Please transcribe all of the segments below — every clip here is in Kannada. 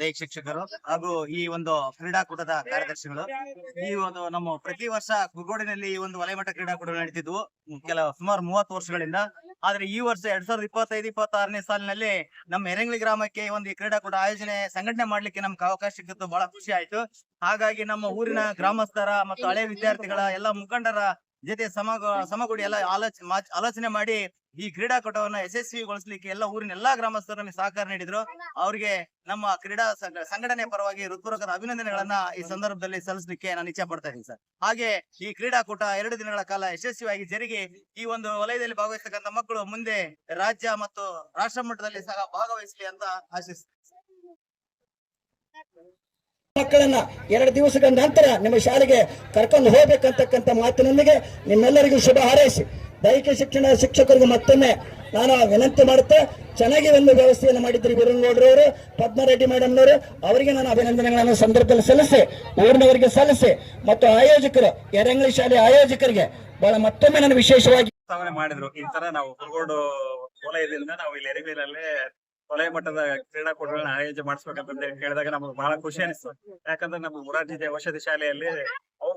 ದೈಹಿಕ ಶಿಕ್ಷಕರು ಹಾಗೂ ಈ ಒಂದು ಕ್ರೀಡಾಕೂಟದ ಕಾರ್ಯದರ್ಶಿಗಳು. ಈ ಒಂದು ನಮ್ಮ ಪ್ರತಿ ವರ್ಷ ಕುಗೋಡಿನಲ್ಲಿ ಈ ಒಂದು ವಲಯಮಟ್ಟ ಕ್ರೀಡಾಕೂಟ ನಡೀತಿದ್ವು. ಕೆಲ ಸುಮಾರು ಮೂವತ್ತು ವರ್ಷಗಳಿಂದ. ಆದ್ರೆ ಈ ವರ್ಷ ಎರಡ್ ಸಾವಿರದ ಇಪ್ಪತ್ತೈದು, ಇಪ್ಪತ್ತಾರನೇ ಸಾಲಿನಲ್ಲಿ ನಮ್ಮ ಎರಂಗ್ಲಿ ಗ್ರಾಮಕ್ಕೆ ಒಂದು ಈ ಕ್ರೀಡಾಕೂಟ ಆಯೋಜನೆ ಸಂಘಟನೆ ಮಾಡ್ಲಿಕ್ಕೆ ನಮ್ಗೆ ಅವಕಾಶ ಸಿಕ್ಕಿತ್ತು ಬಹಳ ಖುಷಿ ಆಯ್ತು. ಹಾಗಾಗಿ ನಮ್ಮ ಊರಿನ ಗ್ರಾಮಸ್ಥರ ಮತ್ತು ಹಳೆ ವಿದ್ಯಾರ್ಥಿಗಳ ಎಲ್ಲ ಮುಖಂಡರ ಜೊತೆ ಸಮಗ ಸಮಗೂಡಿ ಎಲ್ಲ ಆಲೋಚನೆ ಆಲೋಚನೆ ಮಾಡಿ ಈ ಕ್ರೀಡಾಕೂಟವನ್ನ ಯಶಸ್ವಿಗೊಳಿಸಲಿಕ್ಕೆ ಎಲ್ಲ ಊರಿನ ಎಲ್ಲಾ ಗ್ರಾಮಸ್ಥರು ನಮಗೆ ಸಹಕಾರ ನೀಡಿದ್ರು. ಅವರಿಗೆ ನಮ್ಮ ಕ್ರೀಡಾ ಸಂಘ- ಸಂಘಟನೆ ಪರವಾಗಿ ಹೃತ್ಪೂರ್ವಕದ ಅಭಿನಂದನೆಗಳನ್ನ ಈ ಸಂದರ್ಭದಲ್ಲಿ ಸಲ್ಲಿಸಲಿಕ್ಕೆ ನಾನು ಇಚ್ಛೆ ಪಡ್ತಾ ಇದ್ದೀನಿ ಸರ್. ಹಾಗೆ ಈ ಕ್ರೀಡಾಕೂಟ ಎರಡು ದಿನಗಳ ಕಾಲ ಯಶಸ್ವಿಯಾಗಿ ಜರುಗಿ, ಈ ಒಂದು ವಲಯದಲ್ಲಿ ಭಾಗವಹಿಸತಕ್ಕಂಥ ಮಕ್ಕಳು ಮುಂದೆ ರಾಜ್ಯ ಮತ್ತು ರಾಷ್ಟ್ರ ಮಟ್ಟದಲ್ಲಿ ಸಹ ಭಾಗವಹಿಸಲಿ ಅಂತ ಆಶಿಸ್ತೀನಿ. ಮಕ್ಕಳನ್ನ ಎರಡು ದಿವಸಗಳ ನಂತರ ನಿಮ್ಮ ಶಾಲೆಗೆ ಕರ್ಕೊಂಡು ಹೋಗ್ಬೇಕಂತಕ್ಕಂಥ ಮಾತಿನೊಂದಿಗೆ ನಿಮ್ಮೆಲ್ಲರಿಗೂ ಶುಭ ಹಾರೈಸಿ. ದೈಹಿಕ ಶಿಕ್ಷಣ ಶಿಕ್ಷಕರಿಗೆ ಮತ್ತೊಮ್ಮೆ ನಾನು ವಿನಂತಿ ಮಾಡುತ್ತೆ, ಚೆನ್ನಾಗಿ ಒಂದು ವ್ಯವಸ್ಥೆಯನ್ನು ಮಾಡಿದ್ರಿ ಪದ್ಮ ಪದ್ಮರೆಡ್ಡಿ ಮೇಡಮ್ನವರು. ಅವರಿಗೆ ನಾನು ಅಭಿನಂದನೆಗಳನ್ನು ಸಂದರ್ಭದಲ್ಲಿ ಸಲ್ಲಿಸಿ, ಊರಿನವರಿಗೆ ಸಲ್ಲಿಸಿ ಮತ್ತು ಆಯೋಜಕರು ಎರಂಗ್ಲಿ ಶಾಲೆ ಆಯೋಜಕರಿಗೆ ಬಹಳ ಮತ್ತೊಮ್ಮೆ ನಾನು ವಿಶೇಷವಾಗಿ ಮಾಡಿದ್ರು. ಈ ತರ ನಾವು ಕುರುಗೋಡು ವಲಯದಿಂದ ನಾವು ಇಲ್ಲಿ ಎರಿಬೇಲಲ್ಲೇ ವಲಯ ಮಟ್ಟದ ಕ್ರೀಡಾಕೂಟಗಳನ್ನ ಆಯೋಜನೆ ಮಾಡಿಸ್ಬೇಕಂತ ಕೇಳಿದಾಗ ನಮ್ಗೆ ಬಹಳ ಖುಷಿ ಅನಿಸ್ತು. ಯಾಕಂದ್ರೆ ನಮ್ಮ ಮುರಾರ್ಜಿ ಔಷಧಿ ಶಾಲೆಯಲ್ಲಿ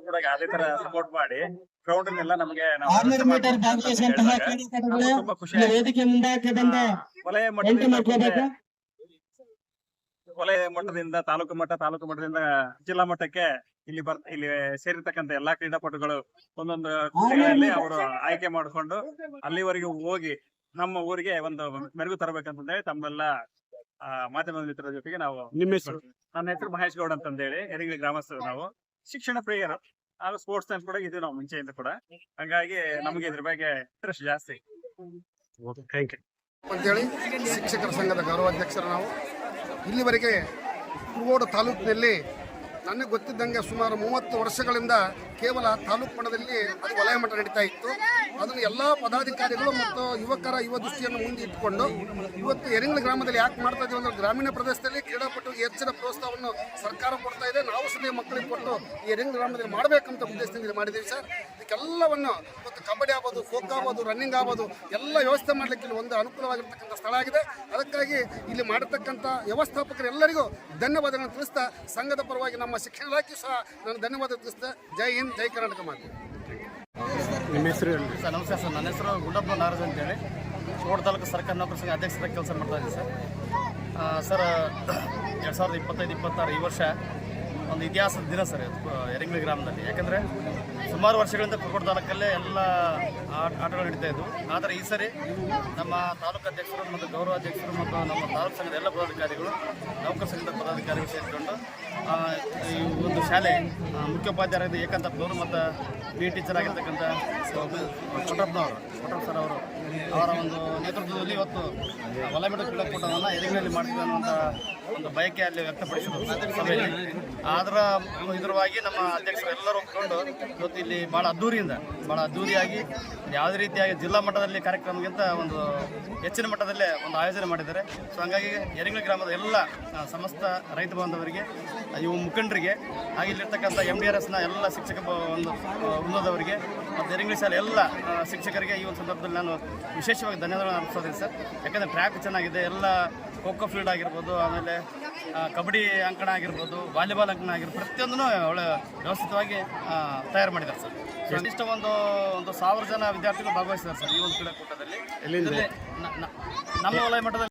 ಕೂಡ ಅದೇ ತರ ಸಪೋರ್ಟ್ ಮಾಡಿ ಗ್ರೌಂಡ್ ಎಲ್ಲ ನಮಗೆ ಆರ್ನೂರು ಮೀಟರ್ ಭಾಗವಹಿಸುವಂತಹ. ವೇದಿಕೆ ಮುಂದಾಗಿ ಬಂದ ವಲಯ ಮಟ್ಟದಿಂದ ವಲಯ ಮಟ್ಟದಿಂದ ತಾಲೂಕು ಮಟ್ಟ ತಾಲೂಕು ಮಟ್ಟದಿಂದ ಜಿಲ್ಲಾ ಮಟ್ಟಕ್ಕೆ ಇಲ್ಲಿ ಬರ್ ಇಲ್ಲಿ ಸೇರಿರ್ತಕ್ಕಂತ ಎಲ್ಲಾ ಕ್ರೀಡಾಪಟುಗಳು ಒಂದೊಂದು ಕ್ರೀಡೆಗಳಲ್ಲಿ ಅವರು ಆಯ್ಕೆ ಮಾಡಿಕೊಂಡು ಅಲ್ಲಿವರೆಗೂ ಹೋಗಿ ನಮ್ಮ ಊರಿಗೆ ಒಂದು ಮೆರುಗು ತರಬೇಕಂತಂದೇಳಿ ತಮ್ಮೆಲ್ಲ ಆ, ಮಾಧ್ಯಮ ಮಿತ್ರರ ಜೊತೆಗೆ ನಾವು ನಿಮ್ಮ ಹೆಸರು? ನನ್ನ ಹೆಸರು ಮಹೇಶ್ ಗೌಡ ಅಂತಂದೇಳಿ ಎರಿಗಿಲಿ ಗ್ರಾಮಸ್ಥರು ನಾವು. ಶಿಕ್ಷಣ ಪ್ರಿಯರು. ಹಾಗೂ ಸ್ಪೋರ್ಟ್ಸ್ ಮ್ಯಾನ್ ಕೂಡ ಇದೆ ನಾವು ಮುಂಚೆಯಿಂದ ಕೂಡ. ಹಂಗಾಗಿ ನಮಗೆ ಇದ್ರ ಬಗ್ಗೆ ಇಂಟ್ರೆಸ್ಟ್ ಜಾಸ್ತಿ. ಥ್ಯಾಂಕ್ ಯು ಅಂತೇಳಿ ಶಿಕ್ಷಕರ ಸಂಘದ ಗೌರವಾಧ್ಯಕ್ಷರು ನಾವು. ಇಲ್ಲಿವರೆಗೆ ಕುರುಗೋಡು ತಾಲೂಕಿನಲ್ಲಿ ನನಗೆ ಗೊತ್ತಿದ್ದಂಗೆ ಸುಮಾರು ಮೂವತ್ತು ವರ್ಷಗಳಿಂದ ಕೇವಲ ತಾಲೂಕು ಮಟ್ಟದಲ್ಲಿ ಅದು ವಲಯ ಮಟ್ಟ ನಡೀತಾ ಇತ್ತು. ಅದನ್ನು ಎಲ್ಲ ಪದಾಧಿಕಾರಿಗಳು ಮತ್ತು ಯುವಕರ ಯುವ ದೃಷ್ಟಿಯನ್ನು ಮುಂದೆ ಇಟ್ಟುಕೊಂಡು ಇವತ್ತು ಎರಿಂಗ್ಲ ಗ್ರಾಮದಲ್ಲಿ ಯಾಕೆ ಮಾಡ್ತಾ ಇದೀವಿ ಅಂದ್ರೆ ಗ್ರಾಮೀಣ ಪ್ರದೇಶದಲ್ಲಿ ಕ್ರೀಡಾಪಟುಗೆ ಹೆಚ್ಚಿನ ಪ್ರೋತ್ಸಾಹವನ್ನು ಸರ್ಕಾರ ಕೊಡ್ತಾ ಇದೆ. ನಾವು ಸುದ್ದಿ ಮಕ್ಕಳಿಗೆ ಕೊಟ್ಟು ಈ ಎರಿಂಗ್ ಗ್ರಾಮದಲ್ಲಿ ಮಾಡಬೇಕಂತ ಉದ್ದೇಶದಿಂದ ಮಾಡಿದ್ದೀವಿ ಸರ್. ಇದಕ್ಕೆಲ್ಲವನ್ನು ಇವತ್ತು ಕಬಡ್ಡಿ ಆಗ್ಬೋದು ಖೋಖೋ ಆಗ್ಬೋದು ರನ್ನಿಂಗ್ ಆಗ್ಬೋದು, ಎಲ್ಲ ವ್ಯವಸ್ಥೆ ಮಾಡಲಿಕ್ಕೆ ಇಲ್ಲಿ ಒಂದು ಅನುಕೂಲವಾಗಿರ್ತಕ್ಕಂಥ ಸ್ಥಳ ಆಗಿದೆ. ಅದಕ್ಕಾಗಿ ಇಲ್ಲಿ ಮಾಡಿರ್ತಕ್ಕಂಥ ವ್ಯವಸ್ಥಾಪಕರೆಲ್ಲರಿಗೂ ಧನ್ಯವಾದಗಳನ್ನು ತಿಳಿಸ್ತಾ ಸಂಘದ ಪರವಾಗಿ ನಮ್ಮ ಶಿಕ್ಷಣ ಇಲಾಖೆ ಸಹ ನಾನು ಧನ್ಯವಾದ ತಿಳಿಸ್ತಾ ಜೈ ಹಿಂದ್, ಜೈ ಕರ್ನಾಟಕ ಮಾತು. ನಿಮ್ಮ ಹೆಸರು ಹೇಳಿ ಸರ್, ನಮಸ್ತೆ ಸರ್. ನನ್ನ ಹೆಸರು ಗುಂಡಪ್ಪ ನಾರಾಜ್ ಅಂತೇಳಿ. ಕೋಟ್ ತಾಲೂಕು ಸರ್ಕಾರಿ ನೌಕರ ಸಂಘ ಅಧ್ಯಕ್ಷರ ಕೆಲಸ ಮಾಡ್ತಾ ಇದ್ದೀನಿ ಸರ್. ಸರ್, ಎರಡು ಸಾವಿರದ ಇಪ್ಪತ್ತೈದು, ಇಪ್ಪತ್ತಾರು ಈ ವರ್ಷ ಒಂದು ಇತಿಹಾಸದ ದಿನ ಸರ್ ಎರಂಗಿಳಿ ಗ್ರಾಮದಲ್ಲಿ. ಯಾಕಂದರೆ ಸುಮಾರು ವರ್ಷಗಳಿಂದ ಕುರುಗೋಡು ತಾಲೂಕಲ್ಲೇ ಎಲ್ಲ ಆಟ, ಆಟಗಳು ನಡೀತಾ ಇದ್ವು. ಆದರೆ ಈ ಸರಿ ನಮ್ಮ ತಾಲೂಕು ಅಧ್ಯಕ್ಷರು ಮತ್ತು ಗೌರವ ಅಧ್ಯಕ್ಷರು ಮತ್ತು ನಮ್ಮ ತಾಲೂಕು ಸಂಘದ ಎಲ್ಲ ಪದಾಧಿಕಾರಿಗಳು, ನೌಕರ ಸಂಘದ ಪದಾಧಿಕಾರಿಗಳು ಸೇರಿಕೊಂಡು ಈ ಒಂದು ಶಾಲೆ ಮುಖ್ಯೋಪಾಧ್ಯಾಯರಾದ ಗೌರವ ಮತ್ತು ಬಿ ಟೀಚರ್ ಆಗಿರ್ತಕ್ಕಂಥ ಕೊಟ್ರಪ್ಪನವರು, ಕೊಟ್ರಪ್ಪ ಸರ್ ಅವರು, ಅವರ ಒಂದು ನೇತೃತ್ವದಲ್ಲಿ ಇವತ್ತು ವಲಯಮಠ ಕ್ರೀಡಾಕೂಟವನ್ನು ಎದುರಿನಲ್ಲಿ ಮಾಡ್ತೀವಿ ಅನ್ನುವಂಥ ಒಂದು ಬಯಕೆ ಅಲ್ಲಿ ವ್ಯಕ್ತಪಡಿಸಿದ್ರು ಅದರ ಇದರವಾಗಿ ನಮ್ಮ ಅಧ್ಯಕ್ಷರು ಎಲ್ಲರೂ ಒಪ್ಕೊಂಡು ಇವತ್ತು ಇಲ್ಲಿ ಭಾಳ ಅದ್ದೂರಿಯಿಂದ ಭಾಳ ಅದ್ದೂರಿಯಾಗಿ ಯಾವುದೇ ರೀತಿಯಾಗಿ ಜಿಲ್ಲಾ ಮಟ್ಟದಲ್ಲಿ ಕಾರ್ಯಕ್ರಮಕ್ಕಿಂತ ಒಂದು ಹೆಚ್ಚಿನ ಮಟ್ಟದಲ್ಲೇ ಒಂದು ಆಯೋಜನೆ ಮಾಡಿದ್ದಾರೆ. ಸೊ ಹಂಗಾಗಿ ಯರಿಂಗ್ಲ ಗ್ರಾಮದ ಎಲ್ಲ ಸಮಸ್ತ ರೈತ ಬಾಂಧವರಿಗೆ ಇವು ಮುಖಂಡರಿಗೆ, ಹಾಗೆ ಇಲ್ಲಿರ್ತಕ್ಕಂಥ ಎಂ ಡಿ ಆರ್ ಎಸ್ನ ಎಲ್ಲ ಶಿಕ್ಷಕ ಒಂದು ಆ, ವೃಂದದವರಿಗೆ ಮತ್ತು ಇಂಗ್ಲೀಷ್ ಶಾಲೆ ಎಲ್ಲ ಶಿಕ್ಷಕರಿಗೆ ಈ ಒಂದು ಸಂದರ್ಭದಲ್ಲಿ ನಾನು ವಿಶೇಷವಾಗಿ ಧನ್ಯವಾದಗಳನ್ನು ಅರ್ಪಿಸೋದಿನಿ ಸರ್. ಯಾಕಂದರೆ ಟ್ರ್ಯಾಕ್ ಚೆನ್ನಾಗಿದೆ ಎಲ್ಲ ಖೋಖೋ ಫೀಲ್ಡ್ ಆಗಿರ್ಬೋದು ಆಮೇಲೆ ಕಬಡ್ಡಿ ಅಂಕಣ ಆಗಿರ್ಬೋದು ವಾಲಿಬಾಲ್ ಅಂಕಣ ಆಗಿರ್ಬೋದು ಪ್ರತಿಯೊಂದೂ ಒಳ್ಳೆ ವ್ಯವಸ್ಥಿತವಾಗಿ ತಯಾರು ಮಾಡಿದ್ದಾರೆ ಸರ್. ಕನಿಷ್ಠ ಒಂದು ಒಂದು ಸಾವಿರ ಜನ ವಿದ್ಯಾರ್ಥಿಗಳು ಭಾಗವಹಿಸಿದ್ದಾರೆ ಸರ್ ಈ ಒಂದು ಕ್ರೀಡಾಕೂಟದಲ್ಲಿ. ನಮ್ಮ ವಲಯ ಮಟ್ಟದಲ್ಲಿ.